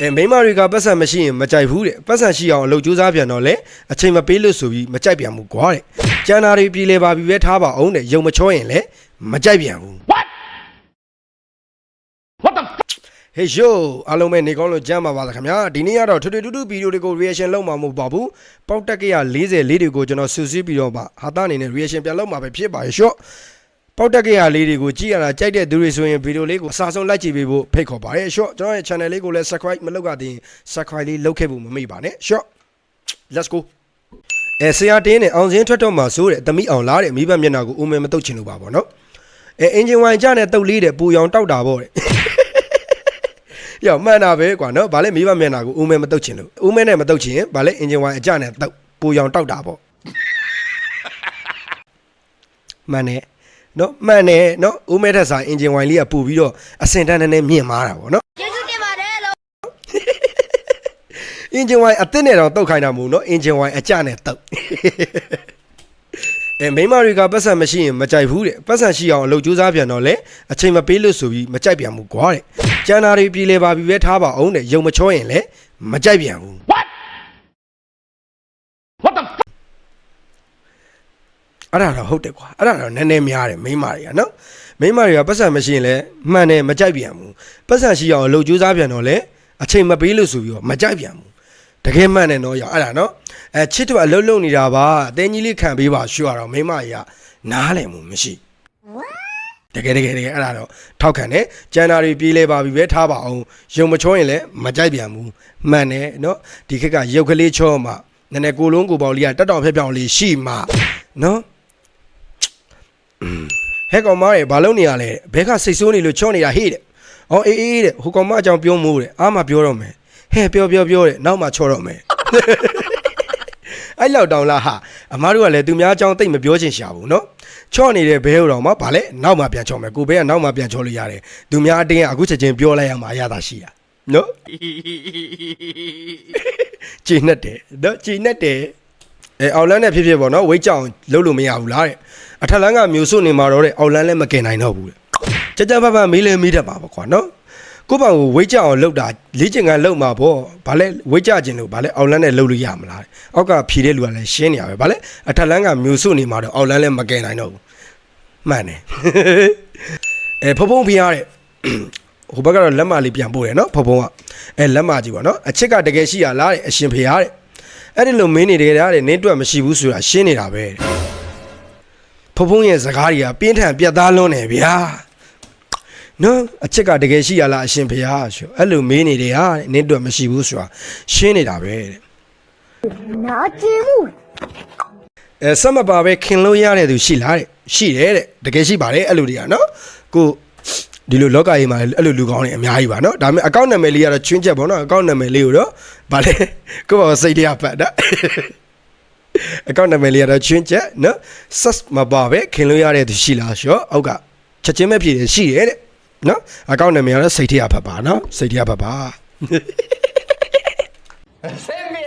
အဲမိန်းမတွေကပတ်စံမရှိရင်မကြိုက်ဘူးတဲ့ပတ်စံရှိအောင်အလုပ်ကြိုးစားပြန်တော့လေအချိန်မပေးလို့ဆိုပြီးမကြိုက်ပြန်ဘူးကွာတဲ့ကျန်တာတွေပြည်လေပါပြီပဲထားပါအောင်တဲ့ယုံမချောရင်လည်းမကြိုက်ပြန်ဘူး What the f- ဟေးယိုအားလုံးပဲနေကောင်းလို့ကြမ်းပါပါလားခင်ဗျာဒီနေ့ကတော့ထွတ်ထွတ်တူတူဗီဒီယိုတွေကို reaction လုပ်မှာမဟုတ်ပါဘူးပေါက်တက်ကရ40လေးတွေကိုကျွန်တော်စူးစီးပြီးတော့မှဟာတာအနေနဲ့ reaction ပြန်လုပ်မှာပဲဖြစ်ပါရဲ့ရှော့ ပေါက်တက်ကရလေးတွေကိုကြည့်ရတာကြိုက်တဲ့သူတွေဆိုရင်ဗီဒီယိုလေးကိုအစားဆုံးလိုက်ကြည့်ပေးဖို့ဖိတ်ခေါ်ပါရဲ့ရှော့ကျွန်တော်ရဲ့ channel လေးကိုလည်း subscribe မလုပ်ရသေးရင် subscribe လေးလုပ်ခဲ့ဖို့မမေ့ပါနဲ့ရှော့ let's go အဲဆရာတင်းနဲ့အောင်စင်းထွက်တော့မှဆိုးတဲ့သမီးအောင်လားတဲ့မိဘမျက်နှာကိုဦးမဲမတုတ်ချင်လို့ပါဗောနော်အဲအင်ဂျင်ဝိုင်ကြနဲ့တုတ်လေးတဲ့ပူရောင်တောက်တာဗောတဲ့ရောက်မှန်တာပဲကွာနော်ဗာလဲမိဘမျက်နှာကိုဦးမဲမတုတ်ချင်လို့ဦးမဲနဲ့မတုတ်ချင်ဗာလဲအင်ဂျင်ဝိုင်အကြနဲ့တုတ်ပူရောင်တောက်တာဗောမှန်တယ် နော်မှန်တယ်နော်ဦးမဲထက်စာအင်ဂျင်ဝိုင်လေးကပူပြီးတော့အစင်တန်းနဲ့မြင့်မားတာဗောနော်ကျေးဇူးတင်ပါတယ်လို့အင်ဂျင်ဝိုင်အသစ်နဲ့တော့တုတ်ခိုင်းတာမဟုတ်နော်အင်ဂျင်ဝိုင်အကြနဲ့တုတ်အဲမိန်းမတွေကပတ်စံမရှိရင်မကြိုက်ဘူးတဲ့ပတ်စံရှိအောင်အလုပ်ကြိုးစားပြန်တော့လေအချိန်မပေးလို့ဆိုပြီးမကြိုက်ပြန်ဘူးကွာတဲ့ကျန်တာတွေပြည်လေပါပြီပဲထားပါအောင်တဲ့ယုံမချောရင်လည်းမကြိုက်ပြန်ဘူး What? What the f- အဲ့ဒါတော့ဟုတ်တယ်ကွာအဲ့ဒါတော့နည်းနည်းများတယ်မိန်းမတွေကနော်မိန်းမတွေကပတ်စံမရှိရင်လည်းမှန်တယ်မကြိုက်ပြန်ဘူးပတ်စံရှိအောင်အလုပ်ကြိုးစားပြန်တော့လေအချိန်မပေးလို့ဆိုပြီးတော့မကြိုက်ပြန်ဘူးတကယ်မှန်တယ်နော်ရောက်အဲ့ဒါနော်အဲချစ်တော့အလုပ်လုပ်နေတာပါအတင်းကြီးလေးခံပေးပါရှူရတော့မိန်းမတွေကနားလည်မှုမရှိတကယ်တကယ်တကယ်အဲ့ဒါတော့ထောက်ခံတယ်ကျန်တာတွေပြေးလဲပါပြီပဲထားပါအောင်ယုံမချောရင်လည်းမကြိုက်ပြန်ဘူးမှန်တယ်နော်ဒီခက်ကရုပ်ကလေးချောမှနည်းနည်းကိုလုံးကိုပေါလေးကတက်တော်ဖက်ပြောင်လေးရှိမှနော် ဟဲ့ကောင်မရဲ့ဘာလုပ်နေရလဲဘဲကစိတ်ဆိုးနေလို့ချော့နေတာဟေ့တဲ့။အော်အေးအေးတဲ့ဟိုကောင်မအကြောင်းပြောမိုးတဲ့အားမပြောတော့မယ်။ဟဲ့ပြောပြောပြောတဲ့နောက်မှချော့တော့မယ်။အဲ့လောက်တောင်လားဟာအမားတို့ကလည်းသူများအကြောင်းတိတ်မပြောချင်ရှာဘူးနော်။ချော့နေတဲ့ဘဲဟိုတော့မှဗာလဲနောက်မှပြန်ချော့မယ်ကိုဘဲကနောက်မှပြန်ချော့လို့ရတယ်။သူများအတင်းကအခုချက်ချင်းပြောလိုက်ရမှာအရသာရှိတာ။နော်။ကြည်နဲ့တယ်နော်ကြည်နဲ့တယ် အဲအောက်လန်းနဲ့ဖြစ်ဖြစ်ပေါ့နော်ဝိတ်ကြောင်လုံးလို့မရဘူးလားတဲ့အထက်လန်းကမျိုးစုနေမှာတော့တဲ့အောက်လန်းလည်းမကင်နိုင်တော့ဘူးတဲ့ကြကြပပမေးလဲမေးတတ်ပါပေါ့ကွာနော်ကိုယ့်ဘောင်ကိုဝိတ်ကြောင်လောက်တာလေးချင်ကလောက်မှာပေါ့ဘာလဲဝိတ်ကြခြင်းလို့ဘာလဲအောက်လန်းနဲ့လှုပ်လို့ရမလားတဲ့အောက်ကဖြီတဲ့လူကလည်းရှင်းနေရပဲဘာလဲအထက်လန်းကမျိုးစုနေမှာတော့အောက်လန်းလည်းမကင်နိုင်တော့ဘူးမှန်တယ်အဲဖဖုံးဖျားတဲ့ဟိုဘက်ကတော့လက်မလေးပြန်ပို့တယ်နော်ဖဖုံးကအဲလက်မကြီးပေါ့နော်အချစ်ကတကယ်ရှိရလားတဲ့အရှင်ဖျားတဲ့ အဲ့ဒီလိုမင်းနေတယ်တဲ့နင်းတွက်မရှိဘူးဆိုတာရှင်းနေတာပဲတဲ့ဖဖုံးရဲ့စကားတွေကပြင်းထန်ပြတ်သားလွန်းတယ်ဗျာနော်အချစ်ကတကယ်ရှိရလားအရှင်ဖျားဆိုအဲ့လိုမင်းနေတယ်ဟာတဲ့နင်းတွက်မရှိဘူးဆိုတာရှင်းနေတာပဲတဲ့နာကျင်မှုအဲစက်မပါပဲခင်လို့ရတဲ့သူရှိလားတဲ့ရှိတယ်တဲ့တကယ်ရှိပါတယ်အဲ့လိုတွေကနော်ကို ဒီလိုလောကကြီးမှာအဲ့လိုလူကောင်းတွေအများကြီးပါနော်ဒါပေမဲ့အကောင့်နာမည်လေးကတော့ချွင်းချက်ပေါ့နော်အကောင့်နာမည်လေးကိုတော့ဗာလဲကိုယ့်ဘာစိတ်တရားပတ်တာအကောင့်နာမည်လေးကတော့ချွင်းချက်နော်ဆက်မပါပဲခင်လို့ရတဲ့သူရှိလားဆိုတော့အောက်ကချက်ချင်းပဲဖြေတယ်ရှိတယ်တဲ့နော်အကောင့်နာမည်ကတော့စိတ်တရားဖတ်ပါနော်စိတ်တရားဖတ်ပါ Send me